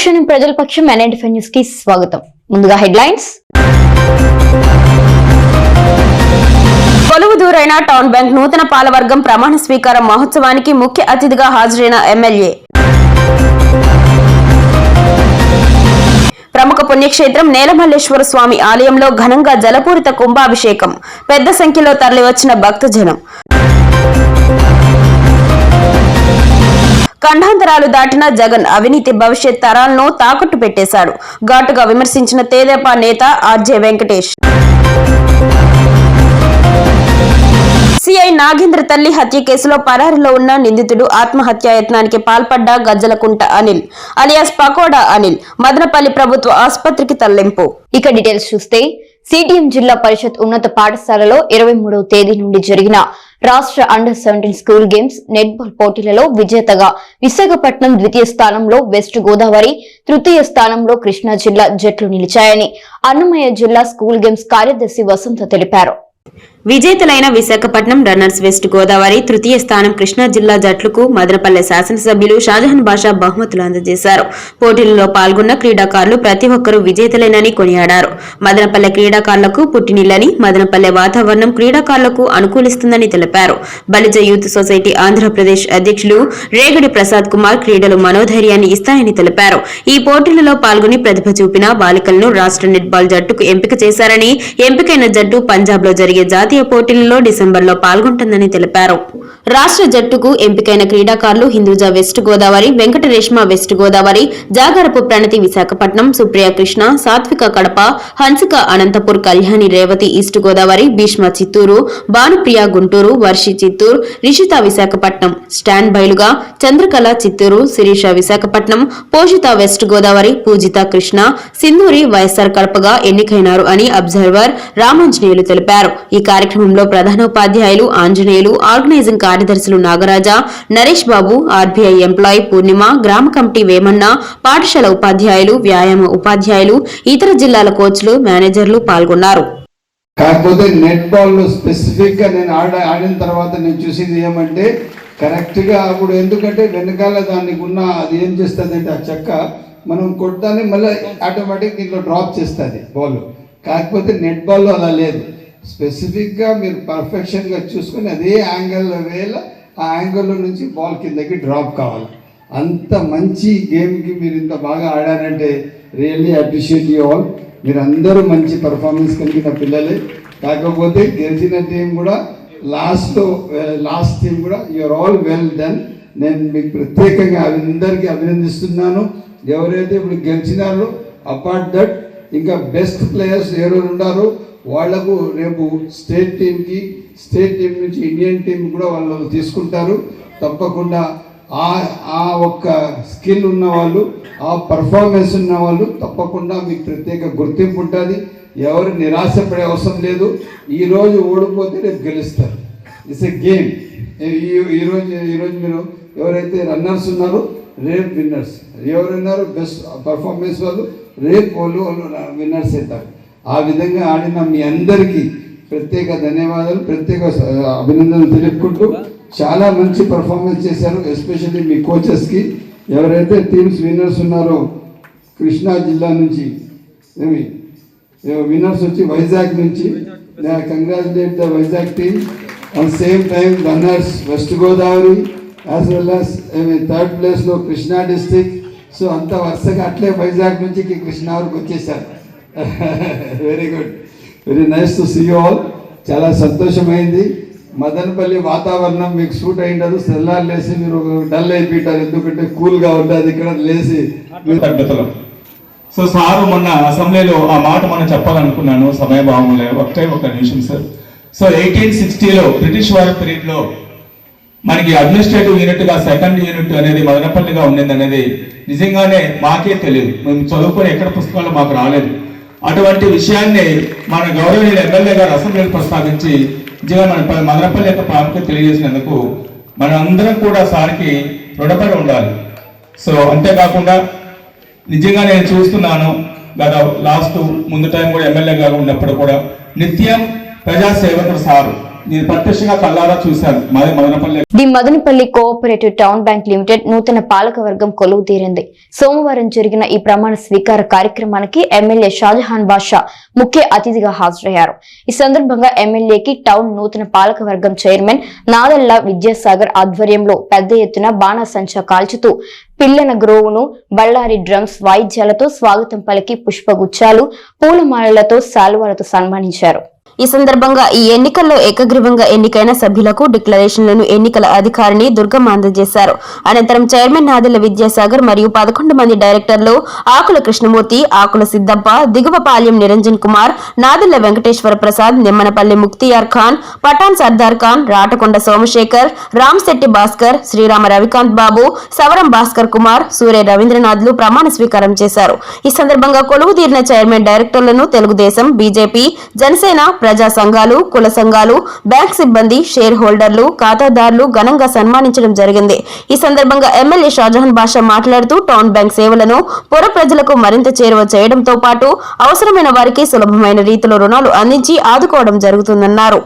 క్షణం ప్రజల పక్షం ఎన్ఐటిఫై న్యూస్కి స్వాగతం. ముందుగా హెడ్లైన్స్. కొలువుదూరైన టౌన్ బ్యాంక్ నూతన పాలవర్గం ప్రమాణ స్వీకారం మహోత్సవానికి ముఖ్య అతిథిగా హాజరైన ఎమ్మెల్యే. ప్రముఖ పుణ్యక్షేత్రం నేలమల్లేశ్వర స్వామి ఆలయంలో ఘనంగా జలపూరిత కుంభాభిషేకం. పెద్ద సంఖ్యలో తరలివచ్చిన భక్తజనం. ఖండాంతరాలు దాటిన జగన్ అవినీతి భవిష్యత్ తరాలను తాకట్టు పెట్టేశాడు. ఘాటుగా విమర్శించిన తేదేపా నేత ఆర్జే వెంకటేష్. సిఐ నాగేంద్ర తల్లి హత్య కేసులో పరారిలో ఉన్న నిందితుడు ఆత్మహత్యాయత్నానికి పాల్పడ్డ గజ్జలకుంట అనిల్ అలియాస్ పకోడా అనిల్ మదనపల్లి ప్రభుత్వ ఆసుపత్రికి తరలింపు. ఇక డీటెయిల్స్ చూస్తే సిటిఎం జిల్లా పరిషత్ ఉన్నత పాఠశాలలో ఇరవై మూడవ తేదీ నుండి జరిగిన రాష్ట్ర under seventeen school games netball పోటీలలో విజేతగా విశాఖపట్నం ద్వితీయ స్థానంలో వెస్ట్ గోదావరి తృతీయ స్థానంలో కృష్ణా జిల్లా జట్లు నిలిచాయని అన్నమయ్య జిల్లా స్కూల్ గేమ్స్ కార్యదర్శి వసంత తెలిపారు. విజేతలైన విశాఖపట్నం రన్నర్స్ వెస్ట్ గోదావరి తృతీయ స్థానం కృష్ణా జిల్లా జట్లకు మదనపల్లె శాసనసభ్యులు షాజహాన్ బాషా బహుమతులు అందజేశారు. పోటీలలో పాల్గొన్న క్రీడాకారులు ప్రతి ఒక్కరూ విజేతలేనని కొనియాడారు. మదనపల్లె క్రీడాకారులకు పుట్టినిల్లని మదనపల్లె వాతావరణం క్రీడాకారులకు అనుకూలిస్తుందని తెలిపారు. బలిజ యూత్ సొసైటీ ఆంధ్రప్రదేశ్ అధ్యక్షులు రేగడి ప్రసాద్ కుమార్ క్రీడలు మనోధైర్యాన్ని ఇస్తాయని తెలిపారు. ఈ పోటీలలో పాల్గొని ప్రతిభ చూపిన బాలికలను రాష్ట్ర నెట్బాల్ జట్టుకు ఎంపిక చేశారని ఎంపికైన జట్టు పంజాబ్లో జరిగే జాతీయ పోటీలలో డిసెంబర్లో పాల్గొంటుందని తెలిపారు. రాష్ట్ర జట్టుకు ఎంపికైన క్రీడాకారులు Hinduja West Godavari Venkatareshma West Godavari Jagarapu Pranathi Visakhapatnam Supriya Krishna Satvika Kadapa Hansika Anantapur Kalyani Revathi East Godavari Bhishma Chittoor Bhanupriya Guntur Varshi Chittoor Rishitha Visakhapatnam stand బైలుగా Chandrakala Chittoor Sirisha Visakhapatnam Poshitha west Godavari Poojitha Krishna Sindhuri YSR కడపగా ఎన్నికైనారు అని అబ్జర్వర్ రామాంజనేయులు తెలిపారు. ఈ కార్యక్రమంలో ప్రధానోపాధ్యాయులు Anjaneyulu organising కార్యదర్శులు Nagaraja Naresh Babu RBI employee Purnima గ్రామ committee Vemanna పాఠశాల ఉపాధ్యాయులు వ్యాయామ ఉపాధ్యాయులు ఇతర జిల్లాల కోచ్లు మేనేజర్లు పాల్గొన్నారు. కాకపోతే నెట్ బాల్ స్పెసిఫిక్గా నేను ఆడ ఆడిన తర్వాత నేను చూసింది ఏమంటే కరెక్ట్గా అప్పుడు ఎందుకంటే వెనకాల దానికి ఉన్న అది ఏం చేస్తుంది అంటే ఆ చెక్క మనం కొట్టడాన్ని మళ్ళీ ఆటోమేటిక్ దీంట్లో డ్రాప్ చేస్తుంది బాల్. కాకపోతే నెట్ బాల్లో అలా లేదు. స్పెసిఫిక్గా మీరు పర్ఫెక్షన్గా చూసుకొని అదే యాంగిల్లో వేళ ఆ యాంగిల్లో నుంచి బాల్ కిందకి డ్రాప్ కావాలి. అంత మంచి గేమ్కి మీరు ఇంత బాగా ఆడారంటే రియల్లీ అప్రిషియేట్ యూ ఆల్. మీరు అందరూ మంచి పర్ఫార్మెన్స్ కలిగిన పిల్లలే. కాకపోతే గెలిచిన టీం కూడా లాస్ట్లో లాస్ట్ టీం కూడా యూఆర్ ఆల్ వెల్ డన్ నేను మీకు ప్రత్యేకంగా అందరికీ అభినందిస్తున్నాను. ఎవరైతే ఇప్పుడు గెలిచినారో అపార్ట్ దట్ ఇంకా బెస్ట్ ప్లేయర్స్ ఎవరు ఉన్నారో వాళ్ళకు రేపు స్టేట్ టీంకి స్టేట్ టీం నుంచి ఇండియన్ టీం కూడా వాళ్ళు తీసుకుంటారు. తప్పకుండా ఆ ఆ ఒక్క స్కిల్ ఉన్న వాళ్ళు ఆ పర్ఫార్మెన్స్ ఉన్న వాళ్ళు తప్పకుండా మీకు ప్రత్యేక గుర్తింపు ఉంటుంది. ఎవరు నిరాశపడే అవసరం లేదు. ఈరోజు ఓడిపోతే రేపు గెలుస్తారు. ఇట్స్ ఎ గేమ్ ఈరోజు ఈరోజు మీరు ఎవరైతే రన్నర్స్ ఉన్నారో రేపు విన్నర్స్ ఎవరున్నారో బెస్ట్ పర్ఫార్మెన్స్ వాళ్ళు రేపు వాళ్ళు వాళ్ళు విన్నర్స్ అవుతారు. ఆ విధంగా ఆడిన మీ అందరికీ ప్రత్యేక ధన్యవాదాలు ప్రత్యేక అభినందనలు తెలుపుకుంటూ చాలా మంచి పర్ఫార్మెన్స్ చేశారు ఎస్పెషల్లీ మీ కోచెస్కి ఎవరైతే టీమ్స్ విన్నర్స్ ఉన్నారో కృష్ణా జిల్లా నుంచి ఏమి? విన్నర్స్ వచ్చి వైజాగ్ నుంచి. Congratulate the Vizag team at same time runners west Godavari as well as third ప్లేస్లో కృష్ణా డిస్టిక్ సో అంత వరుసగా అట్లే వైజాగ్ నుంచి కృష్ణా వరకు వచ్చేసారు. Very good very nice to see all చాలా సంతోషమైంది. మదనపల్లి వాతావరణం మీకు సూట్ అయిండదు తెల్లారు లేసి మీరు డల్ అయిపోయింటారు ఎందుకంటే కూల్గా ఉంటుంది ఇక్కడ లేచి సో సారు మొన్న అసెంబ్లీలో ఆ మాట మనం చెప్పాలనుకున్నాను. సమయభావం లేదు ఒకటే ఒక నిమిషం సార్. సో ఎయిటీన్ సిక్స్టీలో బ్రిటిష్ వారి పీరియడ్లో మనకి అడ్మినిస్ట్రేటివ్ యూనిట్గా సెకండ్ యూనిట్ అనేది మదనపల్లిగా ఉండేది అనేది నిజంగానే మాకే తెలియదు. మేము చదువుకొని ఎక్కడ పుస్తకాలు మాకు రాలేదు. అటువంటి విషయాన్ని మన గౌరవనీయుల ఎమ్మెల్యే గారు అసెంబ్లీలో ప్రస్తావించి నిజంగా మన ప- మదనపల్లి యొక్క ప్రాముఖ్యత తెలియజేసినందుకు మన అందరం కూడా సార్కి రుణపడి ఉండాలి. సో అంతేకాకుండా నిజంగా నేను చూస్తున్నాను గత లాస్ట్ ముందు టైం కూడా ఎమ్మెల్యే గారు ఉన్నప్పుడు కూడా నిత్యం ప్రజాసేవకుడు సారు. నేను ప్రత్యక్షంగా కళ్ళారా చూశాను. మాది Madanapalle the Madanapalle cooperative town bank limited నూతన పాలక వర్గం కొలువు తీరింది. సోమవారం జరిగిన ఈ ప్రమాణ స్వీకార కార్యక్రమానికి ఎమ్మెల్యే షాజహాన్ బాషా ముఖ్య అతిథిగా హాజరయ్యారు. ఈ సందర్భంగా ఎమ్మెల్యేకి టౌన్ నూతన పాలక వర్గం చైర్మన్ నాదల్లా విద్యాసాగర్ ఆధ్వర్యంలో పెద్ద ఎత్తున బాణాసంచా కాల్చుతూ పిల్లన గ్రోవును బళ్ళారి డ్రమ్స్ వాయిద్యాలతో స్వాగతం పలికి పుష్పగుచ్చాలు పూలమాలలతో శాలువాలతో సన్మానించారు. ఈ సందర్భంగా ఈ ఎన్నికల్లో ఏకగ్రీవంగా ఎన్నికైన సభ్యులకు డిక్లరేషన్లను ఎన్నికల అధికారిని దుర్గమ్మ అందజేశారు. అనంతరం చైర్మన్ నాదెల విద్యాసాగర్ మరియు పదకొండు మంది డైరెక్టర్లు ఆకుల కృష్ణమూర్తి ఆకుల సిద్దప్ప దిగువ పాల్యం నిరంజన్ కుమార్ నాదెళ్ళ వెంకటేశ్వర ప్రసాద్ నిమ్మనపల్లి ముక్తియార్ ఖాన్ పఠాన్ సర్దార్ ఖాన్ రాటకొండ సోమశేఖర్ రామ్శెట్టి భాస్కర్ శ్రీరామ రవికాంత్ బాబు సవరం భాస్కర్ కుమార్ సూర్య రవీంద్రనాథ్లు ప్రమాణ స్వీకారం చేశారు. ఈ సందర్భంగా కొలువు తీరిన చైర్మన్ డైరెక్టర్లను తెలుగుదేశం బీజేపీ జనసేన ప్రజా సంఘాలు కుల సంఘాలు బ్యాంక్ సిబ్బంది షేర్ హోల్డర్లు ఖాతాదారులు ఘనంగా సన్మానించడం జరిగింది. ఈ సందర్భంగా ఎమ్మెల్యే షాజహాన్ బాషా మాట్లాడుతూ టౌన్ బ్యాంక్ సేవలను పొర ప్రజలకు మరింత చేరువ చేయడంతో పాటు అవసరమైన వారికి సులభమైన రీతిలో రుణాలు అందించి ఆదుకోవడం జరుగుతుందన్నారు.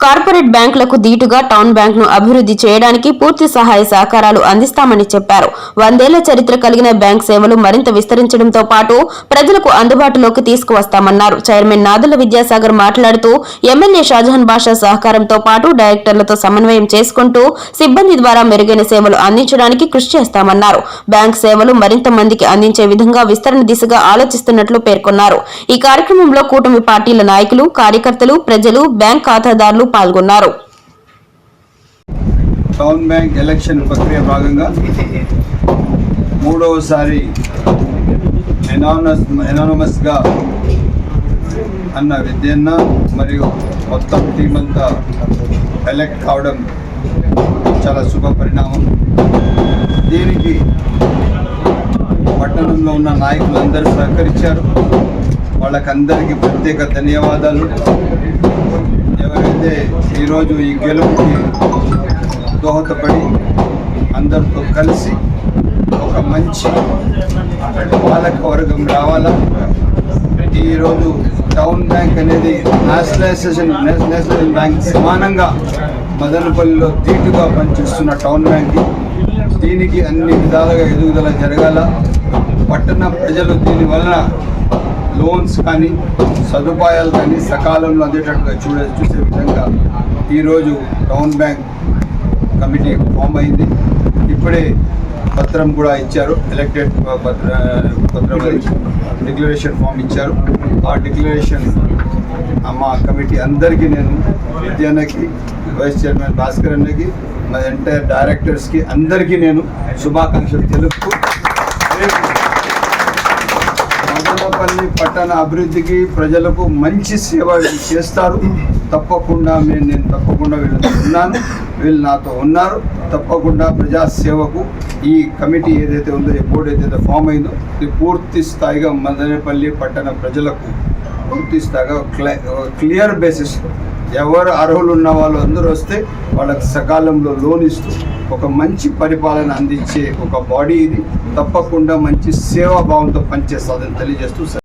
కార్పొరేట్ బ్యాంకులకు దీటుగా టౌన్ బ్యాంకును అభివృద్ధి చేయడానికి పూర్తి సహాయ సహకారాలు అందిస్తామని చెప్పారు. వందేళ్ళ చరిత్ర కలిగిన బ్యాంక్ సేవలు మరింత విస్తరించడంతో పాటు ప్రజలకు అందుబాటులోకి తీసుకువస్తామన్నారు. చైర్మన్ నాదుల విద్యాసాగర్ మాట్లాడుతూ ఎమ్మెల్యే షాజహాన్ బాషా సహకారంతో పాటు డైరెక్టర్లతో సమన్వయం చేసుకుంటూ సిబ్బంది ద్వారా మెరుగైన సేవలు అందించడానికి కృషి చేస్తామన్నారు. బ్యాంక్ సేవలు మరింత మందికి అందించే విధంగా విస్తరణ దిశగా ఆలోచిస్తున్నట్లు పేర్కొన్నారు. ఈ కార్యక్రమంలో కూటమి పార్టీల నాయకులు కార్యకర్తలు ప్రజలు బ్యాంక్ ఖాతాదారులు పాల్గొన్నారు. టౌన్ బ్యాంక్ ఎలక్షన్ ప్రక్రియ భాగంగా మూడవసారి ఎనానస్ ఎనానమస్గా అన్న విద్యన్న మరియు మొత్తం టీం అంతా ఎలక్ట్ కావడం చాలా శుభ పరిణామం. దీనికి పట్టణంలో ఉన్న నాయకులందరూ సహకరించారు. వాళ్ళకందరికీ ప్రత్యేక ధన్యవాదాలు. ఎవరైతే ఈరోజు ఈ గెలుపుకి దోహదపడి అందరితో కలిసి ఒక మంచి పాలక వర్గం రావాలా? ఈరోజు టౌన్ బ్యాంక్ అనేది నేషనలైజేషన్ నేషనల్ బ్యాంక్ సమానంగా మదనపల్లిలో ధీటుగా పనిచేస్తున్న టౌన్ బ్యాంక్ దీనికి అన్ని విధాలుగా ఎదుగుదల జరగాల? పట్టణ ప్రజలు దీని వలన లోన్స్ కానీ సదుపాయాలు కానీ సకాలంలో అందేటట్టుగా చూడ చూసే విధంగా ఈరోజు టౌన్ బ్యాంక్ కమిటీ ఫామ్ అయింది. ఇప్పుడే పత్రం కూడా ఇచ్చారు. ఎలక్టెడ్ పత్ర పత్రం డిక్లరేషన్ ఫామ్ ఇచ్చారు. ఆ డిక్లరేషన్ మా కమిటీ అందరికీ నేను విద్యాన్నకి వైస్ చైర్మన్ భాస్కర్ అన్నకి మా ఎంటైర్ డైరెక్టర్స్కి అందరికీ నేను శుభాకాంక్షలు తెలుపుతూ రేపు పట్టణ అభివృద్ధికి ప్రజలకు మంచి సేవ చేస్తారు. తప్పకుండా మేము నేను తప్పకుండా వీళ్ళతో ఉన్నాను. వీళ్ళు నాతో ఉన్నారు. తప్పకుండా ప్రజాసేవకు ఈ కమిటీ ఏదైతే ఉందో ఈ బోర్డు ఏదైతే ఫామ్ అయిందో ఇది పూర్తి స్థాయిగా మదనపల్లి పట్టణ ప్రజలకు పూర్తి స్థాయిగా క్లై క్లియర్ బేసిస్ ఎవరు అర్హులు ఉన్న వాళ్ళు అందరూ వస్తే వాళ్ళకి సకాలంలో లోన్ ఇస్తూ ఒక మంచి పరిపాలన అందించే ఒక బాడీ ఇది. తప్పకుండా మంచి సేవాభావంతో పనిచేస్తుందని తెలియజేస్తూ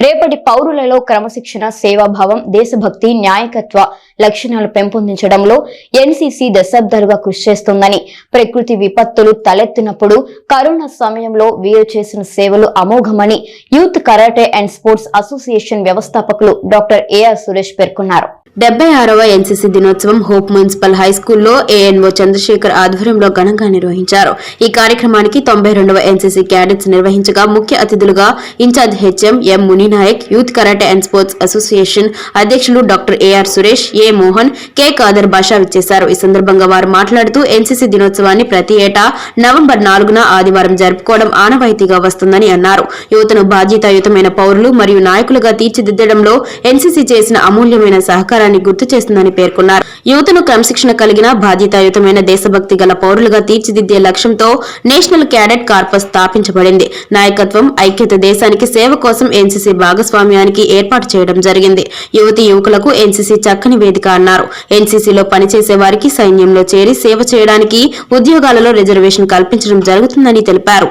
రేపటి పౌరులలో క్రమశిక్షణ సేవాభావం దేశభక్తి న్యాయకత్వ లక్షణాలు పెంపొందించడంలో ఎన్సీసీ దశాబ్దాలుగా కృషి చేస్తోందని ప్రకృతి విపత్తులు తలెత్తినప్పుడు కరోనా సమయంలో వీరు చేసిన సేవలు అమోఘమని youth karate and sports association వ్యవస్థాపకులు డాక్టర్ ఏఆర్ సురేష్ పేర్కొన్నారు. డెబ్బై ఆరవ ఎన్సీసీ దినోత్సవం హోప్ మున్సిపల్ హై స్కూల్లో ఏఎన్ఓ చంద్రశేఖర్ ఆధ్వర్యంలో ఘనంగా నిర్వహించారు. ఈ కార్యక్రమానికి తొంభై రెండవ ఎన్సీసీ క్యాడెట్స్ నిర్వహించగా ముఖ్య అతిథులుగా in charge HM M Muninayak youth karate and sports association అధ్యక్షులు doctor A R Suresh A Mohan K Khader Basha విచ్చేశారు. ఈ సందర్భంగా వారు మాట్లాడుతూ ఎన్సీసీ దినోత్సవాన్ని ప్రతి ఏటా నవంబర్ నాలుగున ఆదివారం జరుపుకోవడం ఆనవాయితీగా వస్తుందని అన్నారు. యువతను బాధ్యతాయుతమైన పౌరులు మరియు నాయకులుగా తీర్చిదిద్దడంలో ఎన్సీసీ చేసిన అమూల్యమైన సహకారాన్ని గుర్తు చేస్తుందని పేర్కొన్నారు. యువతను క్రమశిక్షణ కలిగిన బాధ్యతాయుతమైన దేశభక్తి గల పౌరులుగా తీర్చిదిద్దే లక్ష్యంతో నేషనల్ క్యాడెట్ కార్పస్ స్థాపించబడింది. నాయకత్వం ఐక్యత దేశానికి సేవ కోసం ఎన్సీసీ భాగస్వామ్యానికి ఏర్పాటు చేయడం జరిగింది. యువతి యువకులకు ఎన్సీసీ చక్కని వేదిక అన్నారు. ఎన్సీసీలో పనిచేసే వారికి సైన్యంలో చేరి సేవ చేయడానికి ఉద్యోగాలలో రిజర్వేషన్ కల్పించడం జరుగుతుందని తెలిపారు.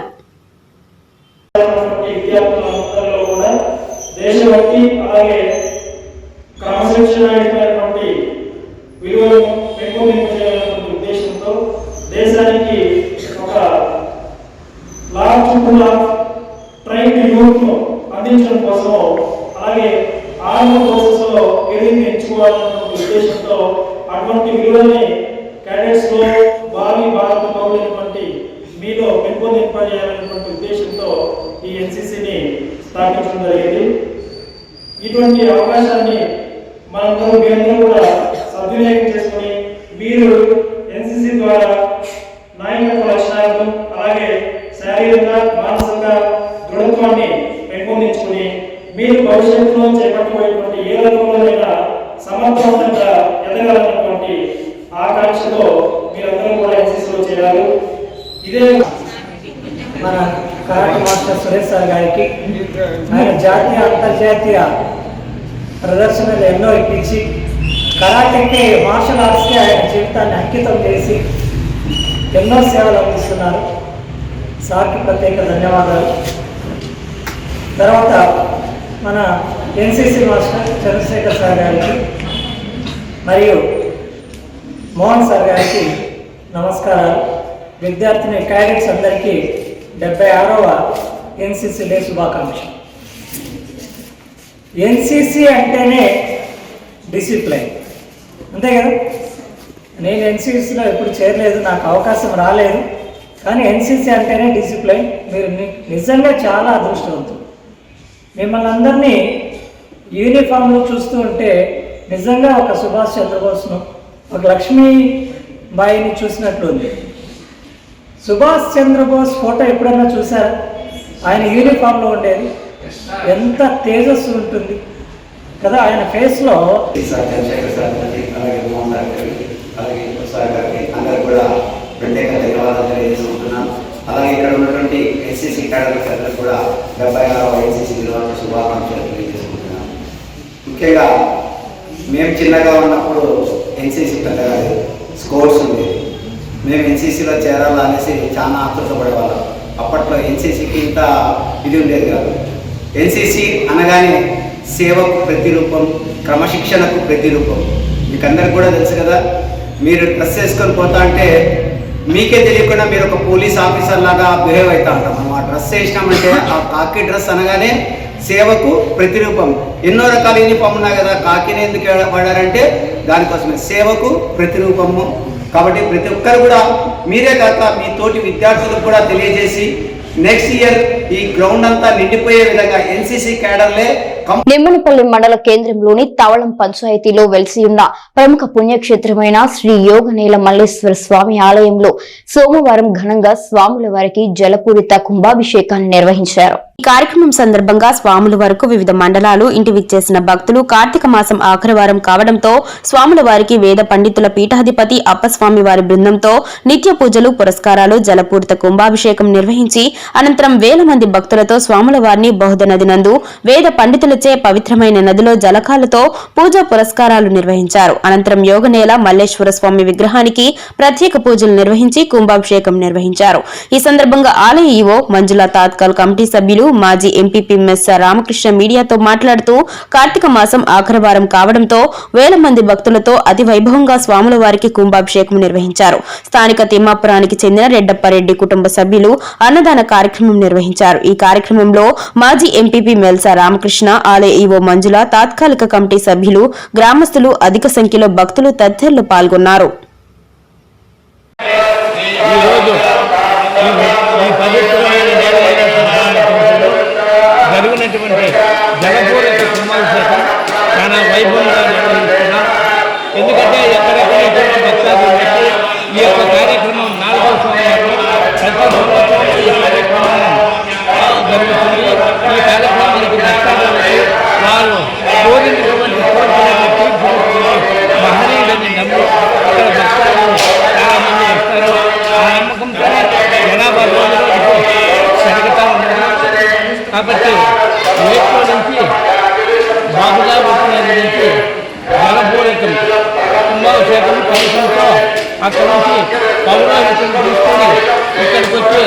దేశభక్తి అలాగే క్రమశిక్షణ క్రమశిక్షణమైనటువంటి విలువలను పెంపొందింపజేయాలనే ఉద్దేశంతో దేశానికి ఒక లార్జ్ పూల్ ఆఫ్ ట్రైన్ యూత్ను అందించడం కోసం అలాగే ఆర్మీ ఫోర్సెస్లో కెరీర్ ఎంచుకోవాలనే ఉద్దేశంతో అటువంటి విలువల్ని క్యాడెట్స్లో భావి భారత పౌరులైనటువంటి మీలో పెంపొందింపజేయాలనేటువంటి ఉద్దేశంతో ఈ ఎన్సిసిని స్థాపించడం జరిగింది ఇటువంటి అవకాశాన్ని మనందరూ మీరందరూ కూడా సద్వినియోగం చేసుకొని మీరు ఎన్సిసి ద్వారా నాయకత్వ లక్షణాలను అలాగే శారీరక మానసిక దృఢత్వాన్ని పెంపొందించుకుని మీరు భవిష్యత్తులో చేపట్టబోయేటువంటి ఏ రంగంలోనైనా సమర్థవంతంగా ఎదగాలన్నటువంటి ఆకాంక్షతో మీరందరూ కూడా ఎన్సీసీలో చేరారు. ఇదే మన కరాటి మాస్టర్ సురేష్ సార్ గారికి ఆయన జాతీయ అంతర్జాతీయ ప్రదర్శనలు ఎన్నో ఇప్పించి కరాటేకి మార్షల్ ఆర్ట్స్కి ఆయన జీవితాన్ని అంకితం చేసి ఎన్నో సేవలు అందిస్తున్నారు. సార్కి ప్రత్యేక ధన్యవాదాలు. తర్వాత మన ఎన్సిసి మాస్టర్ చంద్రశేఖర్ సార్ గారికి మరియు మోహన్ సార్ గారికి నమస్కారాలు. విద్యార్థిని క్యాడెట్స్ అందరికీ డెబ్బై ఆరవ ఎన్సిసి డే శుభాకాంక్ష ఎన్సిసి అంటేనే డిసిప్లైన్. అంతే కదా? నేను ఎన్సిసిలో ఎప్పుడు చేరలేదు నాకు అవకాశం రాలేదు కానీ ఎన్సిసి అంటేనే డిసిప్లైన్. మీరు నిజంగా చాలా అదృష్టవంతులు. మిమ్మల్ని అందరినీ యూనిఫామ్లో చూస్తూ ఉంటే నిజంగా ఒక సుభాష్ చంద్రబోస్ను ఒక లక్ష్మీబాయిని చూసినట్లుంది సుభాష్ చంద్రబోస్ ఫోటో ఎప్పుడన్నా చూసారా? ఆయన యూనిఫామ్లో ఉండేది. ఎంత తేజస్సు ఉంటుంది. కదా ఆయన ఫేస్లో అలాగే కూడా ధన్యవాదాలు తెలియజేసుకుంటున్నాను అలాగే ఇక్కడ ఉన్నటువంటి ఎన్సీసీ క్యాడర్స్ అందరూ కూడా డెబ్బై ఆరవ ఎన్సీసీ దినోత్సవ శుభాకాంక్షలు తెలియజేసుకుంటున్నాను ముఖ్యంగా మేము చిన్నగా ఉన్నప్పుడు ఎన్సీసీ పెద్దగా స్కోర్స్ ఉంది. మేము ఎన్సీసీలో చేరాలా అనేసి చాలా ఆకృతపడేవాళ్ళం అప్పట్లో ఎన్సీసీకి ఇంత ఇది ఉండేది కాదు. ఎన్సీసీ అనగానే సేవకు ప్రతిరూపం క్రమశిక్షణకు ప్రతిరూపం. మీకు అందరికి కూడా తెలుసు కదా మీరు డ్రెస్ వేసుకొని పోతా అంటే మీకే తెలియకుండా మీరు ఒక పోలీస్ ఆఫీసర్ లాగా బిహేవ్ అవుతా ఉంటాం. మనం ఆ డ్రెస్ వేసినామంటే ఆ కాకి డ్రెస్ అనగానే సేవకు ప్రతిరూపం. ఎన్నో రకాల యూనిఫామ్ ఉన్నాయి కదా కాకిని ఎందుకు వాడారంటే దానికోసమే. సేవకు ప్రతిరూపము. కాబట్టి ప్రతి ఒక్కరు కూడా మీరే కాక మీ తోటి విద్యార్థులకు కూడా తెలియజేసి నెక్స్ట్ ఇయర్ ఈ గ్రౌండ్ అంతా నిండిపోయే విధంగా ఎన్సీసీ క్యాడర్లే నిమ్మనపల్లి మండల కేంద్రంలోని తవళం పంచాయతీలో వెలిసి ఉన్న ప్రముఖ పుణ్యక్షేత్రమైన శ్రీ యోగనేల మల్లేశ్వర స్వామి ఆలయంలో సోమవారం ఘనంగా స్వాముల వారికి జలపూరిత కుంభాభిషేకాన్ని నిర్వహించారు. ఈ కార్యక్రమం సందర్భంగా స్వాముల వరకు వివిధ మండలాలు ఇంటి విచ్చేసిన భక్తులు కార్తీక మాసం ఆఖరివారం కావడంతో స్వాముల వారికి వేద పండితుల పీఠాధిపతి అప్పస్వామి వారి బృందంతో నిత్య పూజలు పురస్కారాలు జలపూరిత కుంభాభిషేకం నిర్వహించి అనంతరం వేల మంది భక్తులతో స్వాముల వారిని బహుద నది నందు వేద పండితులచే పవిత్రమైన నదిలో జలకాలతో పూజా పురస్కారాలు నిర్వహించారు. అనంతరం యోగనేల మల్లేశ్వర స్వామి విగ్రహానికి ప్రత్యేక పూజలు నిర్వహించి కుంభాభిషేకం నిర్వహించారు. ఈ సందర్భంగా ఆలయ ఈవో మంజుల తాత్కాల్ కమిటీ సభ్యులు మాజీ ఎంపీపీ మెస్స రామకృష్ణ మీడియాతో మాట్లాడుతూ కార్తీక మాసం ఆఖరవారం కావడంతో వేల మంది భక్తులతో అతి వైభవంగా స్వాముల వారికి కుంభాభిషేకం నిర్వహించారు. స్థానిక తిమ్మాపురానికి చెందిన రెడ్డప్పారెడ్డి కుటుంబ సభ్యులు అన్నదాన కార్యక్రమం నిర్వహించారు. ఈ కార్యక్రమంలో మాజీ ఎంపీపీ మెల్సా రామకృష్ణ ఆలయ ఈవో మంజుల తాత్కాలిక కమిటీ సభ్యులు గ్రామస్తులు అధిక సంఖ్యలో భక్తులు తదితరులు పాల్గొన్నారు. జరిగినటువంటి చాలా వైభవంగా వారు కోరినటువంటి కోరికలను తీర్చుకుంటుంది మహనీయులని నమ్మి ఇక్కడ భక్తులు చాలా మంది వస్తారు. ఆ నమ్మకంతోనే జనాభా రోజు రోజుకు పెరుగుతూ ఉన్నారు కాబట్టి ఏట్లో నుంచి బాబుగా వచ్చినది నుంచి జలపూరితం కుంభాభిషేకం కలుషంతో అక్కడ నుంచి పౌరాహితం తీసుకొని ఇక్కడికి వచ్చి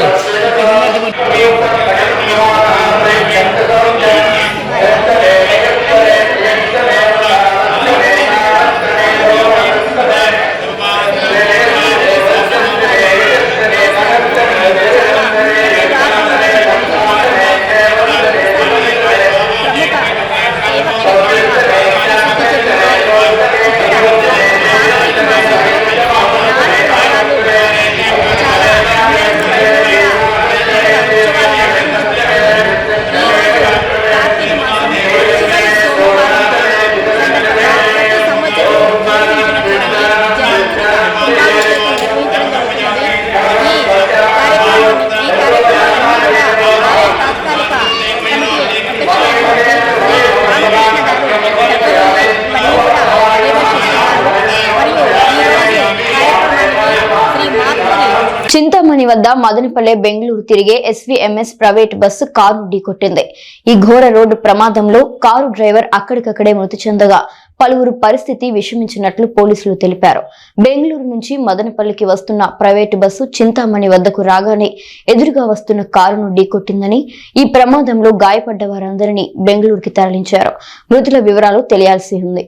వద్ద మదనపల్లె బెంగళూరు తిరిగే ఎస్వీఎంఎస్ ప్రైవేట్ బస్సు కారు ఢీకొట్టింది. ఈ ఘోర రోడ్డు ప్రమాదంలో కారు డ్రైవర్ అక్కడికక్కడే మృతి చెందగా పలువురు పరిస్థితి విషమించినట్లు పోలీసులు తెలిపారు. బెంగళూరు నుంచి మదనపల్లికి వస్తున్న ప్రైవేటు బస్సు చింతామణి వద్దకు రాగానే ఎదురుగా వస్తున్న కారును ఢీకొట్టిందని ఈ ప్రమాదంలో గాయపడ్డ వారందరినీ బెంగళూరుకి తరలించారు. మృతుల వివరాలు తెలియాల్సి ఉంది.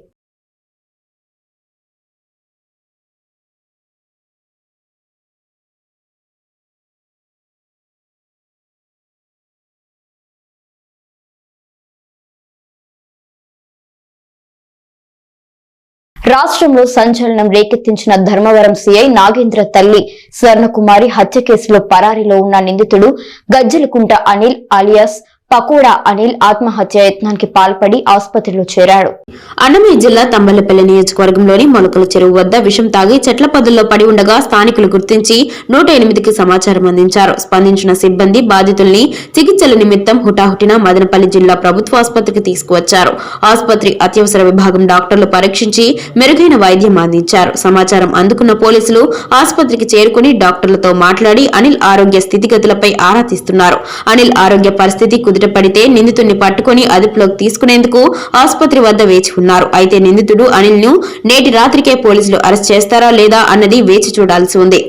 రాష్ట్రంలో సంచలనం రేకెత్తించిన ధర్మవరం సీఐ నాగేంద్ర తల్లి స్వర్ణకుమారి హత్య కేసులో పరారీలో ఉన్న నిందితుడు గజ్జలకుంట అనిల్ అలియాస్ పకోడా అనిల్ ఆత్మహత్య యత్నానికి పాల్పడి ఆసుపత్రిలో చేరాడు. అన్నమయ్య జిల్లా తంబలపల్లి నియోజకవర్గంలోని మొలకల చెరువు వద్ద విషం తాగి చెట్ల పదుల్లో పడి ఉండగా స్థానికులు గుర్తించి నూట ఎనిమిదికి సమాచారం అందించారు. స్పందించిన సిబ్బంది బాధితుల్ని చికిత్సల నిమిత్తం హుటాహుటిన మదనపల్లి జిల్లా ప్రభుత్వ ఆసుపత్రికి తీసుకువచ్చారు. ఆసుపత్రి అత్యవసర విభాగం డాక్టర్లు పరీక్షించి మెరుగైన వైద్యం అందించారు. సమాచారం అందుకున్న పోలీసులు ఆసుపత్రికి చేరుకుని డాక్టర్లతో మాట్లాడి అనిల్ ఆరోగ్య స్థితిగతులపై ఆరా తీస్తున్నారు. అనిల్ ఆరోగ్య పరిస్థితి కుదిరి కుదుటపడితే నిందితుడిని పట్టుకుని అదుపులోకి తీసుకునేందుకు ఆసుపత్రి వద్ద వేచి ఉన్నారు. అయితే నిందితుడు అనిల్ను నేటి రాత్రికే పోలీసులు అరెస్ట్ చేస్తారా లేదా అన్నది వేచి చూడాల్సి ఉంది.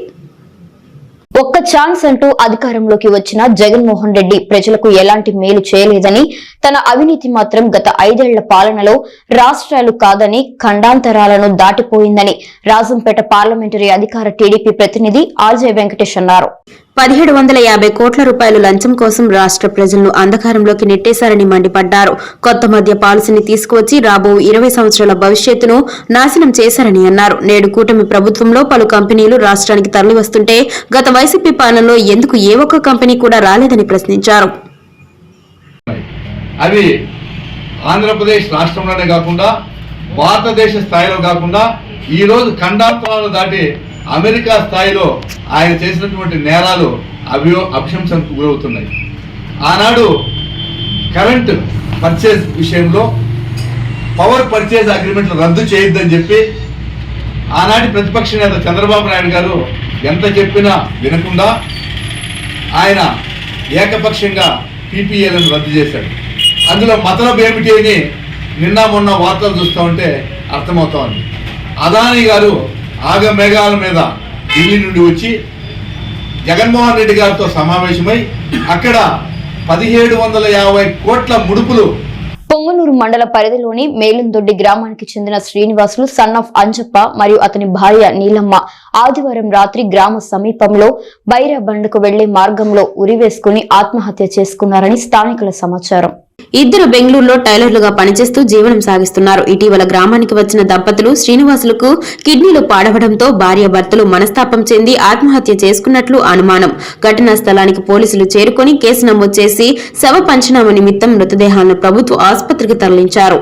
ఒక్క ఛాన్స్ అంటూ అధికారంలోకి వచ్చిన జగన్మోహన్ రెడ్డి ప్రజలకు ఎలాంటి మేలు చేయలేదని తన అవినీతి మాత్రం గత ఐదేళ్ళ పాలనలో రాష్ట్రాలు కాదని ఖండాంతరాలను దాటిపోయిందని రాజంపేట పార్లమెంటరీ అధికార టీడీపీ ప్రతినిధి ఆర్జే వెంకటేష్ అన్నారు. పదిహేడు వందల యాభై కోట్ల రూపాయలు లంచం కోసం రాష్ట్ర ప్రజలను అంధకారంలోకి నెట్టేశారని మండిపడ్డారు. కొత్త మధ్య పాలసీని తీసుకువచ్చి రాబో ఇరవై సంవత్సరాల భవిష్యత్తును నాశనం చేశారని అన్నారు. నేడు కూటమి ప్రభుత్వంలో పలు కంపెనీలు రాష్ట్రానికి తరలివస్తుంటే గత వైసీపీ పాలనలో ఎందుకు ఏ ఒక్క కంపెనీ కూడా రాలేదని ప్రశ్నించారు. అవి ఆంధ్రప్రదేశ్ రాష్ట్రంలోనే కాకుండా భారతదేశ స్థాయిలో కాకుండా ఈరోజు ఖండాంతరాలు దాటి అమెరికా స్థాయిలో ఆయన చేసినటువంటి నేరాలు అభి అభిశంసనకు గురవుతున్నాయి. ఆనాడు కరెంట్ పర్చేజ్ విషయంలో పవర్ పర్చేజ్ అగ్రిమెంట్లు రద్దు చేయొద్దని చెప్పి ఆనాటి ప్రతిపక్ష నేత చంద్రబాబు నాయుడు గారు ఎంత చెప్పినా వినకుండా ఆయన ఏకపక్షంగా పీపీఏలను రద్దు చేశాడు. అందులో మతలబ్ ఏమిటి అని నిన్న మొన్న వార్తలు చూస్తూ ఉంటే అర్థమవుతా ఉంది. అదానీ గారు ఆగ మేఘాల మీద ఢిల్లీ నుండి వచ్చి జగన్మోహన్ రెడ్డి గారితో సమావేశమై అక్కడ పదిహేడు వందల యాభై కోట్ల ముడుపులు పొంగనూరు మండల పరిధిలోని మేలందొడ్డి గ్రామానికి చెందిన శ్రీనివాసులు సన్ ఆఫ్ అంజప్ప మరియు అతని భార్య నీలమ్మ ఆదివారం రాత్రి గ్రామ సమీపంలో బైరా బండకు వెళ్ళే మార్గంలో ఉరివేసుకుని ఆత్మహత్య చేసుకున్నారని స్థానికుల సమాచారం. ఇద్దరు బెంగళూరులో టైలర్లుగా పనిచేస్తూ జీవనం సాగిస్తున్నారు. ఇటీవల గ్రామానికి వచ్చిన దంపతులు శ్రీనివాసులకు కిడ్నీలు పాడవడంతో భార్యాభర్తలు మనస్తాపం చెంది ఆత్మహత్య చేసుకున్నట్లు అనుమానం. ఘటనా స్థలానికి పోలీసులు చేరుకుని కేసు నమోదు చేసి శవ పంచనామ నిమిత్తం మృతదేహాలను ప్రభుత్వ ఆసుపత్రికి తరలించారు.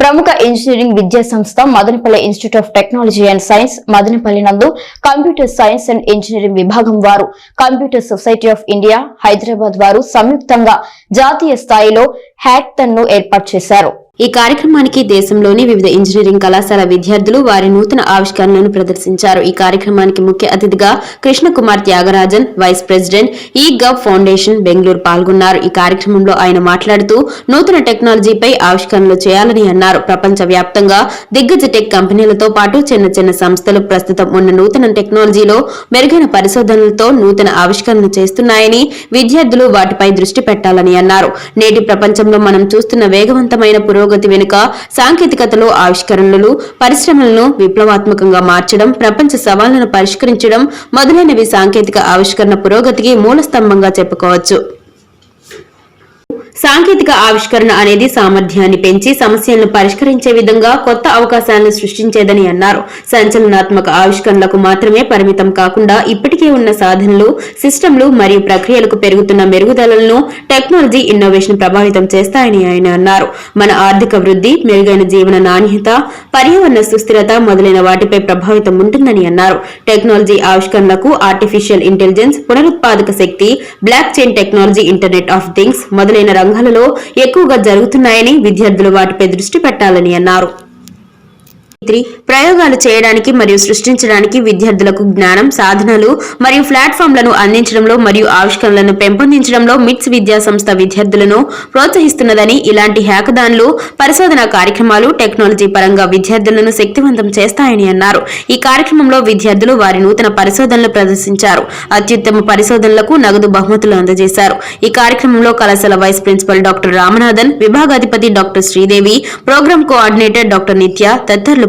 ప్రముఖ ఇంజనీరింగ్ విద్యా సంస్థ Madanapalle institute of technology and science Madanapalle నందు కంప్యూటర్ సైన్స్ అండ్ ఇంజనీరింగ్ విభాగం వారు computer society of India Hyderabad వారు సంయుక్తంగా జాతీయ స్థాయిలో హ్యాక్థన్ను ఏర్పాటు చేశారు. ఈ కార్యక్రమానికి దేశంలోని వివిధ ఇంజనీరింగ్ కళాశాల విద్యార్థులు వారి నూతన ఆవిష్కరణలను ప్రదర్శించారు. ఈ కార్యక్రమానికి ముఖ్య అతిథిగా Krishnakumar Thyagarajan vice president eGov foundation Bengaluru పాల్గొన్నారు. ఈ కార్యక్రమంలో ఆయన మాట్లాడుతూ నూతన టెక్నాలజీపై ఆవిష్కరణలు చేయాలని అన్నారు. ప్రపంచ వ్యాప్తంగా దిగ్గజ టెక్ కంపెనీలతో పాటు చిన్న చిన్న సంస్థలు ప్రస్తుతం ఉన్న నూతన టెక్నాలజీలో మెరుగైన పరిశోధనలతో నూతన ఆవిష్కరణలు చేస్తున్నాయని విద్యార్థులు వాటిపై దృష్టి పెట్టాలని అన్నారు. నేటి ప్రపంచంలో మనం చూస్తున్న వేగవంతమైన పురోగతి వెనుక సాంకేతికతలో ఆవిష్కరణలు పరిశ్రమలను విప్లవాత్మకంగా మార్చడం ప్రపంచ సవాళ్ళను పరిష్కరించడం మొదలైనవి సాంకేతిక ఆవిష్కరణ పురోగతికి మూల స్తంభంగా చెప్పుకోవచ్చు. సాంకేతిక ఆవిష్కరణ అనేది సామర్థ్యాన్ని పెంచి సమస్యలను పరిష్కరించే విధంగా కొత్త అవకాశాలను సృష్టించేదని అన్నారు. సంచలనాత్మక ఆవిష్కరణలకు మాత్రమే పరిమితం కాకుండా ఇప్పటికే ఉన్న సాధనలు సిస్టంలు మరియు ప్రక్రియలకు పెరుగుతున్న మెరుగుదలలను టెక్నాలజీ ఇన్నోవేషన్ ప్రభావితం చేస్తాయని ఆయన అన్నారు. మన ఆర్థిక వృద్ధి మెరుగైన జీవన నాణ్యత పర్యావరణ సుస్థిరత మొదలైన వాటిపై ప్రభావితం ఉంటుందని అన్నారు. టెక్నాలజీ ఆవిష్కరణలకు ఆర్టిఫిషియల్ ఇంటెలిజెన్స్ పునరుత్పాదక శక్తి block chain technology internet of things మొదలైన రంగాలలో ఎక్కువగా జరుగుతున్నాయని విద్యార్థులు వాటిపై దృష్టి పెట్టాలని అన్నారు. త్రీ ప్రయోగాలు చేయడానికి మరియు సృష్టించడానికి విద్యార్థులకు జ్ఞానం సాధనలు మరియు ప్లాట్ఫామ్లను అందించడంలో మరియు ఆవిష్కరణలను పెంపొందించడంలో మిట్స్ విద్యా సంస్థ విద్యార్థులను ప్రోత్సహిస్తున్నదని ఇలాంటి హ్యాకథాన్లు పరిశోధన కార్యక్రమాలు టెక్నాలజీ పరంగా విద్యార్థులను శక్తివంతం చేస్తాయని అన్నారు. ఈ కార్యక్రమంలో విద్యార్థులు వారి నూతన పరిశోధనలు ప్రదర్శించారు. అత్యుత్తమ పరిశోధనలకు నగదు బహుమతులు అందజేశారు. ఈ కార్యక్రమంలో కళాశాల vice principal doctor Ramanathan విభాగాధిపతి doctor Sridevi programme coordinator doctor Nithya తదితరులు